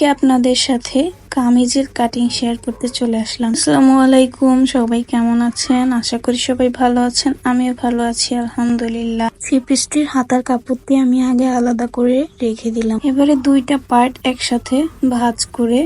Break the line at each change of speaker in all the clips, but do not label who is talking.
আজকে আপনাদের সাথে কামিজের কাটিং শেয়ার করতে চলে আসলাম। আসসালামু আলাইকুম সবাই কেমন আছেন? আশা করি সবাই ভালো আছেন আমিও ভালো আছি আলহামদুলিল্লাহ। সিপিসটির হাতার কাপড় দিয়ে আমি আগে আলাদা করে রেখে দিলাম। এবারে দুইটা পার্ট একসাথে ভাজ করে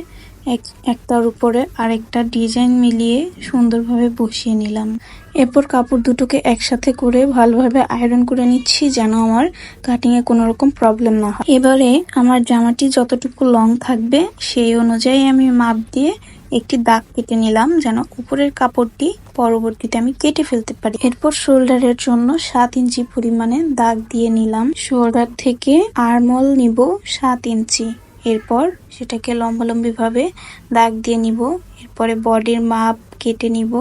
একটার উপরে আরেকটা ডিজাইন মিলিয়ে সুন্দরভাবে বসিয়ে নিলাম। এরপর কাপড় দুটোকে একসাথে করে ভালোভাবে আয়রন করে নিচ্ছি যেন আমার কাটিংয়ে কোনো রকম প্রবলেম না হয়। এবারে আমার জামাটি যতটুকু লং থাকবে, সেই অনুযায়ী আমি মাপ দিয়ে একটি দাগ কেটে নিলাম যেন উপরের কাপড়টি পরবর্তীতে আমি কেটে ফেলতে পারি। এরপর শোল্ডারের জন্য সাত ইঞ্চি পরিমাণে দাগ দিয়ে নিলাম। শোল্ডার থেকে আরমল নিব সাত ইঞ্চি। এরপর সেটাকে লম্বালম্বিভাবে দাগ দিয়ে নিব। এরপরে বডির মাপ কেটে নিব।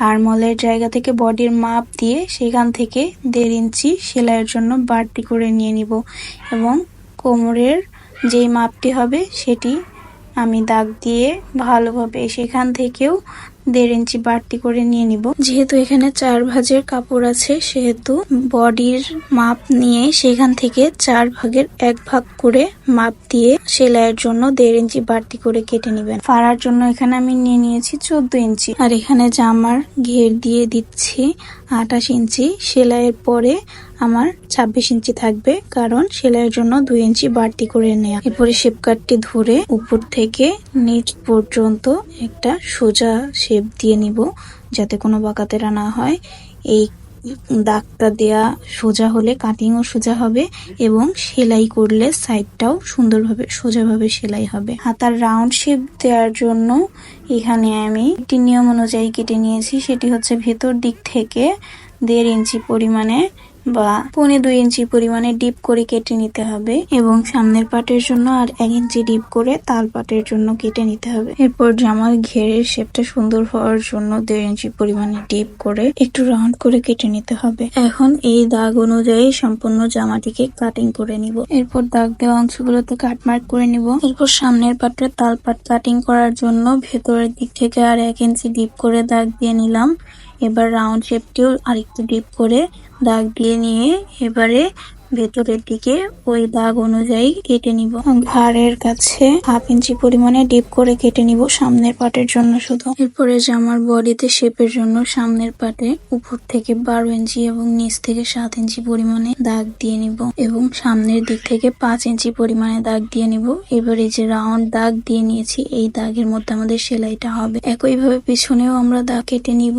আরমলের জায়গা থেকে বডির মাপ দিয়ে সেখান থেকে দেড় ইঞ্চি সেলাইয়ের জন্য বাড়তি করে নিয়ে নিব এবং কোমরের যেই মাপটি হবে সেটি আমি দাগ দিয়ে ভালোভাবে সেখান থেকেও দেড় ইঞ্চি বাড়তি করে নিয়ে নিব। যেহেতু এখানে চার ভাজের কাপড় আছে, সেহেতু বডির মাপ নিয়ে সেখান থেকে চার ভাগের এক ভাগ করে মাপ দিয়ে সেলাইয়ের জন্য দেড় ইঞ্চি বাড়তি করে কেটে নেবেন। ফাড়ার জন্য এখানে আমি নিয়ে নিয়েছি চোদ্দ ইঞ্চি। আর এখানে জামার ঘের দিয়ে দিচ্ছি আঠাশ ইঞ্চি। সেলাইয়ের পরে আমার ছাব্বিশ ইঞ্চি থাকবে, কারণ সেলাইয়ের জন্য দুই ইঞ্চি বাড়তি করে নেওয়া এরপরে শেপ কাটটি ধরে উপর থেকে নিচ পর্যন্ত একটা সোজা শেপ দিয়ে নিব, যাতে কোনো বাঁকাতেরা না হয়। এই দাগটা দেয়া সোজা হলে কাটিংও সোজা হবে এবং সেলাই করলে সাইডটাও সুন্দরভাবে, সোজাভাবে সেলাই হবে। হাতার রাউন্ড শেপ দেওয়ার জন্য এখানে আমি একটি নিয়ম অনুযায়ী কেটে নিয়েছি, সেটি হচ্ছে ভেতর দিক থেকে দেড় ইঞ্চি পরিমাণে বা পৌনে দুই ইঞ্চি পরিমাণে ডিপ করে কেটে নিতে হবে এবং সামনের পাটের জন্য আর এক ইঞ্চি ডিপ করে তাল পাটের জন্য কেটে নিতে হবে। এরপর জামার ঘেরের শেপটা সুন্দর হওয়ার জন্য দেড় ইঞ্চি পরিমাণে ডিপ করে একটু রাউন্ড করে কেটে নিতে হবে। এখন এই দাগ অনুযায়ী সম্পূর্ণ জামাটিকে কাটিং করে নিব। এরপর দাগ দেওয়া অংশগুলোতে কাটমার্ক করে নিব। এরপর সামনের পাটে তাল পাট কাটিং করার জন্য ভেতরের দিক থেকে আর এক ইঞ্চি ডিপ করে দাগ দিয়ে নিলাম। এবার রাউন্ড শেপটিও আরেকটু ডিপ করে দাগ দিয়ে নিয়ে এবারে ভেতরের দিকে ওই দাগ অনুযায়ী কেটে নিব। ঘাড়ের কাছে হাফ ইঞ্চি পরিমাণে ডিপ করে কেটে নিব সামনের পাটের জন্য শুধু। এরপরে জামার বডিতে শেপের জন্য সামনের পাটে উপর থেকে বারো ইঞ্চি এবং নিচ থেকে সাত ইঞ্চি পরিমাণে দাগ দিয়ে নিব এবং সামনের দিক থেকে পাঁচ ইঞ্চি পরিমাণে দাগ দিয়ে নিব। এবার এই যে রাউন্ড দাগ দিয়ে নিয়েছি, এই দাগের মধ্যে আমাদের সেলাইটা হবে। একইভাবে পিছনেও আমরা দাগ কেটে নিব,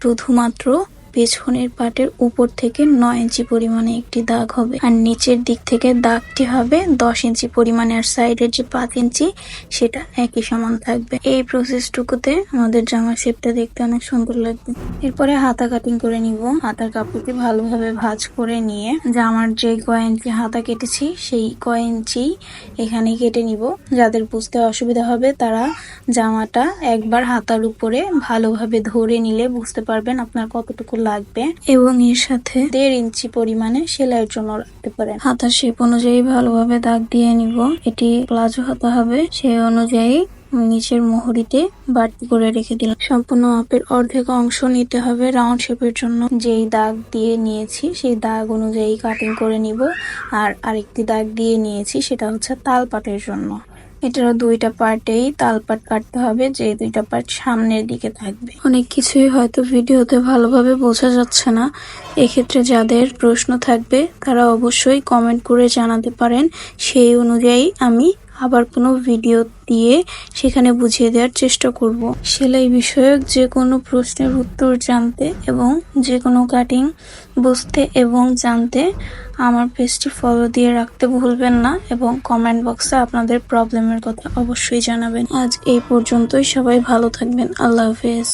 শুধুমাত্র পেছনের পাটের উপর থেকে নয় ইঞ্চি পরিমাণে একটি দাগ হবে। আর নিচের দিক থেকে দাগটি হবে দশ ইঞ্চি পরিমাণে আর সাইডের যে পাঁচ ইঞ্চি, সেটা একই সমান থাকবে। এই প্রসেসটুকুতে আমাদের জামার শেপটা দেখতে অনেক সুন্দর লাগবে। এরপরে হাতা কাটিং করে নিব। হাতার কাপড়টি ভালোভাবে ভাজ করে নিয়ে জামার যে কয় ইঞ্চি হাতা কেটেছি, সেই কয় ইঞ্চি এখানে কেটে নিব। যাদের বুঝতে অসুবিধা হবে, তারা জামাটা একবার হাতার উপরে ভালোভাবে ধরে নিলে বুঝতে পারবেন আপনার কতটুকু লাগবে। এবং এর সাথে দেড় ইঞ্চি পরিমাণে সেলাইয়ের জন্য রাখতে পারেন হাতা শেপ অনুযায়ী ভালোভাবে দাগ দিয়ে নিব। এটি প্লাজো হাতা হবে। সেই অনুযায়ী নিচের মোহরিতে বাড়তি করে রেখে দিলাম। সম্পূর্ণ মাপের অর্ধেক অংশ নিতে হবে রাউন্ড শেপের জন্য। যেই দাগ দিয়ে নিয়েছি সেই দাগ অনুযায়ী কাটিং করে নিব। আর আরেকটি দাগ দিয়ে নিয়েছি সেটা হচ্ছে তাল পাটের জন্য। এটারও দুইটা পার্টেই তালপাট কাটতে হবে, যে দুইটা পার্ট সামনের দিকে থাকবে। অনেক কিছুই হয়তো ভিডিওতে ভালোভাবে বোঝা যাচ্ছে না। এক্ষেত্রে যাদের প্রশ্ন থাকবে, তারা অবশ্যই কমেন্ট করে জানাতে পারেন। সেই অনুযায়ী আমি আবার কোনো ভিডিও দিয়ে সেখানে বুঝিয়ে দেওয়ার চেষ্টা করব। সেলাই বিষয়ক যে কোনো প্রশ্নের উত্তর জানতে এবং যে কোনো কাটিং বুঝতে এবং জানতে আমার পেজটি ফলো দিয়ে রাখতে ভুলবেন না এবং কমেন্ট বক্সে আপনাদের প্রবলেমের কথা অবশ্যই জানাবেন। আজ এই পর্যন্তই। সবাই ভালো থাকবেন। আল্লাহ হাফেজ।